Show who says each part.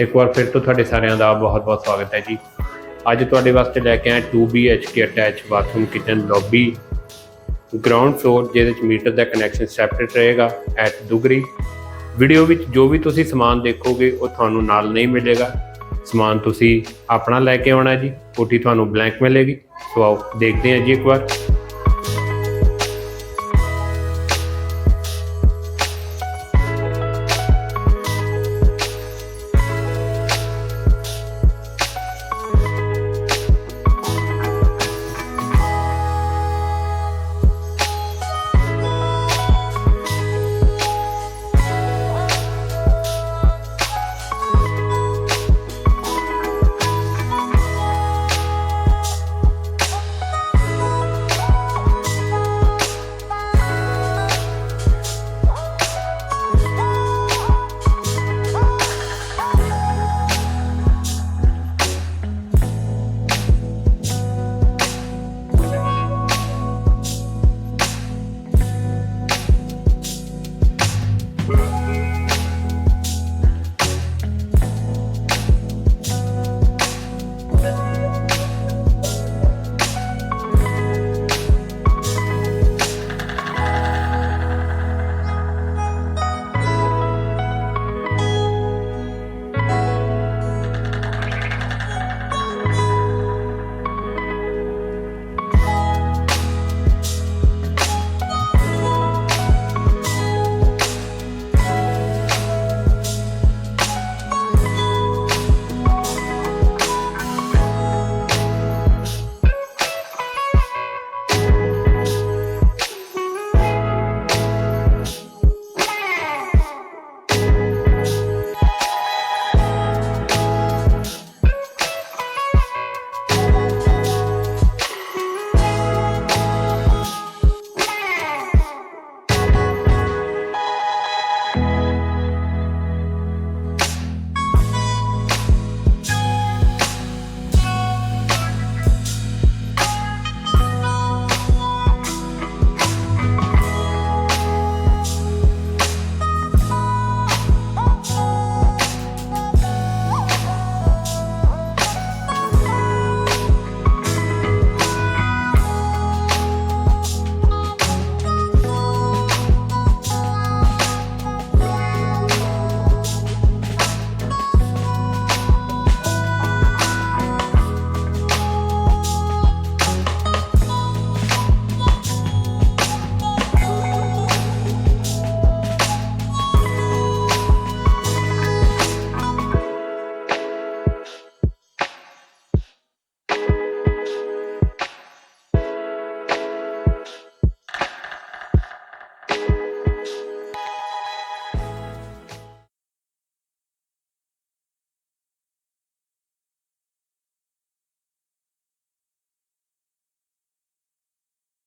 Speaker 1: ਇੱਕ ਵਾਰ ਫਿਰ ਤੋਂ ਤੁਹਾਡੇ ਸਾਰਿਆਂ ਦਾ ਬਹੁਤ-ਬਹੁਤ ਸਵਾਗਤ ਹੈ ਜੀ। ਅੱਜ ਤੁਹਾਡੇ ਵਾਸਤੇ ਲੈ ਕੇ ਆਏ 2 BHK attach bathroom kitchen lobby ground floor ਜਿਹਦੇ ਵਿੱਚ ਮੀਟਰ ਦਾ ਕਨੈਕਸ਼ਨ ਸੈਪਰੇਟ ਰਹੇਗਾ ਐਟ ਦੁਗਰੀ ਵੀਡੀਓ ਵਿੱਚ ਜੋ ਵੀ ਤੁਸੀਂ ਸਮਾਨ ਦੇਖੋਗੇ, ਉਹ ਤੁਹਾਨੂੰ ਨਾਲ ਨਹੀਂ ਮਿਲੇਗਾ। ਸਮਾਨ ਤੁਸੀਂ ਆਪਣਾ ਲੈ ਕੇ ਆਉਣਾ ਜੀ, ਕੋਠੀ ਤੁਹਾਨੂੰ ਬਲੈਂਕ ਮਿਲੇਗੀ। ਸੋ ਆਓ ਦੇਖਦੇ ਹਾਂ ਜੀ ਇੱਕ ਵਾਰ।